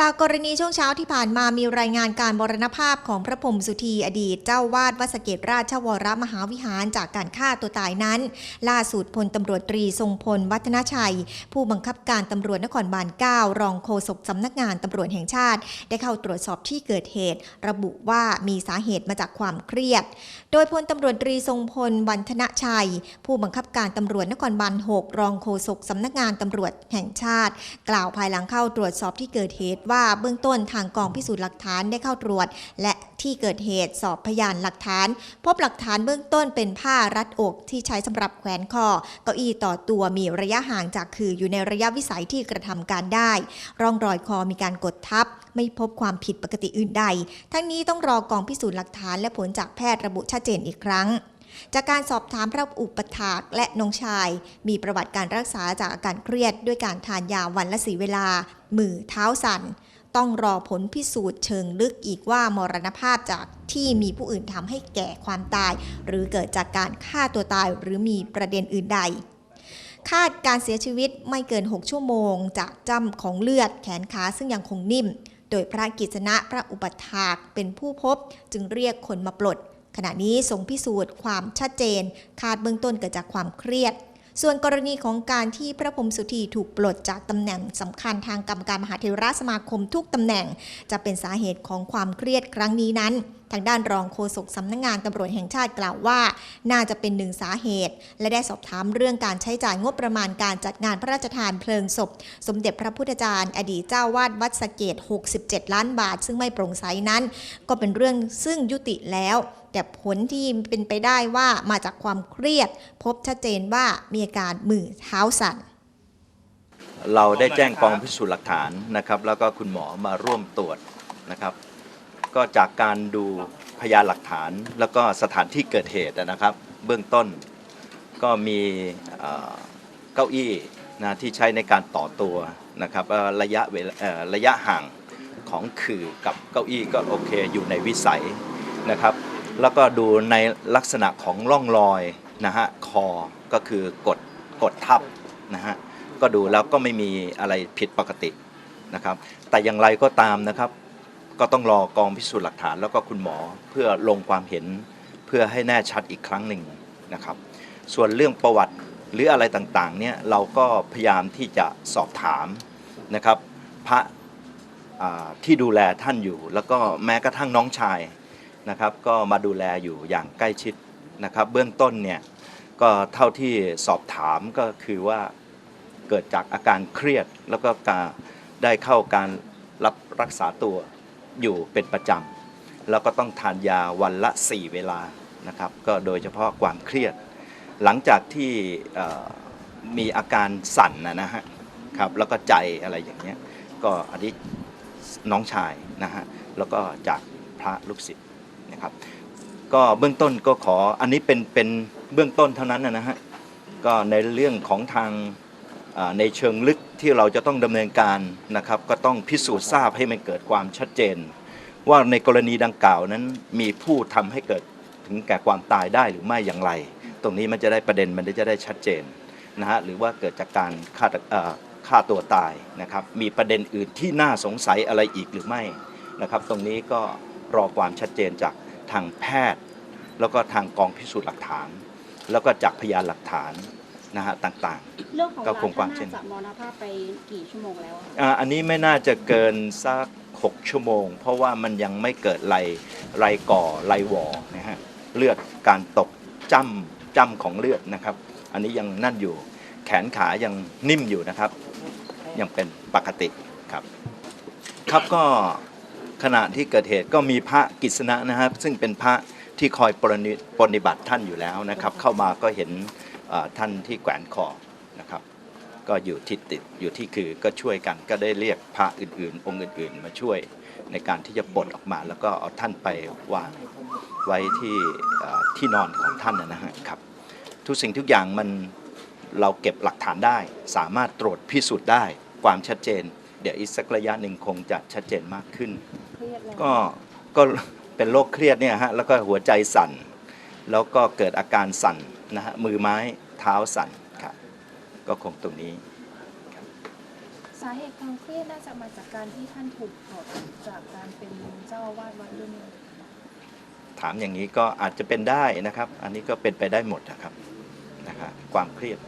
จากกรณีช่วงเช้าที่ผ่านมามีรายงานการบรณภาพของพระพรมสุธีอดีต เจ้าวาดวัดสเกตราชวรมหาวิหารจากการฆ่าตัวตายนั้น ล่าสุดพลตำรวจตรีทรงพลวัฒนชัย ผู้บังคับการตำรวจนครบาล 9 รองโฆษกสำนักงานตำรวจแห่งชาติ ได้เข้าตรวจสอบที่เกิดเหตุ ระบุว่ามีสาเหตุมาจากความเครียด โดยพลตำรวจตรีทรงพลวันธนชัย ผู้บังคับการตำรวจนครบาล 6 รองโฆษกสำนักงานตำรวจแห่งชาติ กล่าวภายหลังเข้าตรวจสอบที่เกิดเหตุว่าเบื้องต้นทางกองพิสูจน์หลักฐานได้เข้าตรวจ และที่เกิดเหตุสอบพยานหลักฐาน พบหลักฐานเบื้องต้นเป็นผ้ารัดอกที่ใช้สำหรับแขวนคอ เก้าอี้ต่อตัวมีระยะห่างจากคืออยู่ในระยะวิสัยที่กระทำการได้ ร่องรอยคอมีการกดทับ ไม่พบความผิดปกติอื่นใด ทั้งนี้ต้องรอกองพิสูจน์หลักฐานและผลจากแพทย์ระบุชัดเจนอีกครั้ง จากการสอบถามพระอุปถากและน้องชาย มีประวัติการรักษาจากอาการเครียดด้วยการทานยาวันละสีเวลา มือเท้าสั่น ต้องรอผลพิสูจน์เชิงลึกอีกว่ามรณภาพจากที่มีผู้อื่นทำให้แก่ความตาย หรือเกิดจากการฆ่าตัวตายหรือมีประเด็นอื่นใดคาดการเสียชีวิตไม่เกิน 6 ชั่วโมง จากจ้ำของเลือดแขนขาซึ่งยังคงนิ่ม โดยพระกิจนะพระอุปถากเป็นผู้พบจึงเรียกคนมาปลด ขณะนี้ส่งพิสูจน์ความชัดเจน คาดเบื้องต้นเกิดจากความเครียด ส่วนกรณีของการที่พระพรหมสุธีถูกปลดจากตำแหน่งสำคัญทางกรรมการมหาเทวราชสมาคมทุกตำแหน่ง จะเป็นสาเหตุของความเครียดครั้งนี้นั้นทางด้านรองโฆษกสำนักงงานตำรวจแห่งชาติกล่าวว่า น่าจะเป็นหนึ่งสาเหตุ และได้สอบถามเรื่องการใช้จ่ายงบประมาณการจัดงานพระราชทานเพลิงศพ สมเด็จพระพุทธจารย์ อดีตเจ้าวาดวัดสเกต 67 ล้านบาท ซึ่งไม่โปร่งใสนั้น ก็เป็นเรื่องซึ่งยุติแล้ว แต่ผลที่เป็นไปได้ว่ามาจากความเครียด พบชัดเจนว่ามีอาการมือเท้าสั่นเราได้แจ้งกองพิสูจน์หลักฐานนะครับ แล้วก็คุณหมอมาร่วมตรวจนะครับ ก็จากการดูพยานหลักฐานแล้วก็สถานที่เกิดเหตุนะครับ เบื้องต้นก็มีเก้าอี้นะที่ใช้ในการต่อตัวนะครับระยะเวลาระยะห่างของขื่อกับเก้าอี้ก็โอเคอยู่ในวิสัยนะครับ แล้วก็ดูในลักษณะของร่องรอยนะฮะคอก็คือกดกดทับนะฮะก็ดูแล้วก็ไม่มีอะไรผิดปกตินะครับ แต่อย่างไรก็ตามนะครับ ก็ต้องรอกองพิสูจน์หลักฐานแล้วก็คุณหมอเพื่อลงความเห็นเพื่อให้แน่ชัดอีกครั้งหนึ่งนะครับ ส่วนเรื่องประวัติหรืออะไรต่างๆเนี่ยเราก็พยายามที่จะสอบถามนะครับพระที่ดูแลท่านอยู่ แล้วก็แม้กระทั่งน้องชายนะครับ ก็มาดูแลอยู่อย่างใกล้ชิดนะครับ เบื้องต้นเนี่ยก็เท่าที่สอบถามก็คือว่าเกิดจากอาการเครียดแล้วก็การได้เข้าการรับรักษาตัว อยู่เป็นประจำแล้วก็ต้องทานยาวันละ 4 เวลานะครับ ก็โดยเฉพาะความเครียด หลังจากที่มีอาการสั่นนะฮะครับแล้วก็ใจอะไรอย่างเงี้ยก็อันนี้น้องชายนะฮะแล้วก็จากพระลูกศิษย์นะครับ ก็เบื้องต้นก็ขออันนี้เป็นเป็นเบื้องต้นเท่านั้นนะฮะก็ในเรื่องของทาง ในเชิงลึกที่เราจะต้องดำเนินการนะครับ ก็ต้องพิสูจน์ทราบให้มันเกิดความชัดเจน ว่าในกรณีดังกล่าวนั้นมีผู้ทำให้เกิดถึงแก่ความตายได้หรือไม่อย่างไร ตรงนี้มันจะได้ประเด็นมันจะได้ชัดเจนนะฮะหรือว่าเกิดจากการฆ่าฆ่าตัวตายนะครับ มีประเด็นอื่นที่น่าสงสัยอะไรอีกหรือไม่นะครับ ตรงนี้ก็รอความชัดเจนจากทางแพทย์ แล้วก็ทางกองพิสูจน์หลักฐาน แล้วก็จากพยานหลักฐาน นะฮะต่างๆเรื่องของก็เราคงกว้างท่านเช่นน่าจะมรณภาพไปกี่ชั่วโมงแล้วอะอ่าอันนี้ไม่น่าจะเกินสักหกชั่วโมง เพราะว่ามันยังไม่เกิดไรไรก่อไรหวอนะฮะเลือดการตกจ้ำจ้ำของเลือดนะครับ อันนี้ยังนั่นอยู่แขนขายังนิ่มอยู่นะครับ ยังเป็นปกติครับ ครับก็ขณะที่เกิดเหตุก็มีพระกิษณะนะครับ ซึ่งเป็นพระที่คอยปรนิปฏิบัติท่านอยู่แล้วนะครับ เข้ามาก็เห็นเอ่อ ท่านที่แขวนคอนะครับ ก็อยู่ที่ติดอยู่ที่คือก็ช่วยกันก็ได้เรียกพระอื่นๆ องค์อื่นๆ มาช่วยในการที่จะปลดออกมา แล้วก็เอาท่านไปวางไว้ที่ที่นอนของท่านนะฮะครับทุกสิ่งทุกอย่างมันเราเก็บหลักฐานได้ สามารถตรวจพิสูจน์ได้ความชัดเจน เดี๋ยวอีกสักระยะหนึ่งคงจะชัดเจนมากขึ้น ก็ก็เป็นโรคเครียดเนี่ยฮะแล้วก็หัวใจสั่น แล้วก็เกิดอาการสั่นนะฮะมือไม้เท้าสั่นครับก็คงตรงนี้สสาเหตุความเครียดน่าจะมาจากการที่ท่านถูกปลดจากการเป็นเจ้าอาวาสวัดด้วยไหมถามอย่างนี้ก็อาจจะเป็นได้นะครับ อันนี้ก็เป็นไปได้หมดนะครับนะครับความเครียด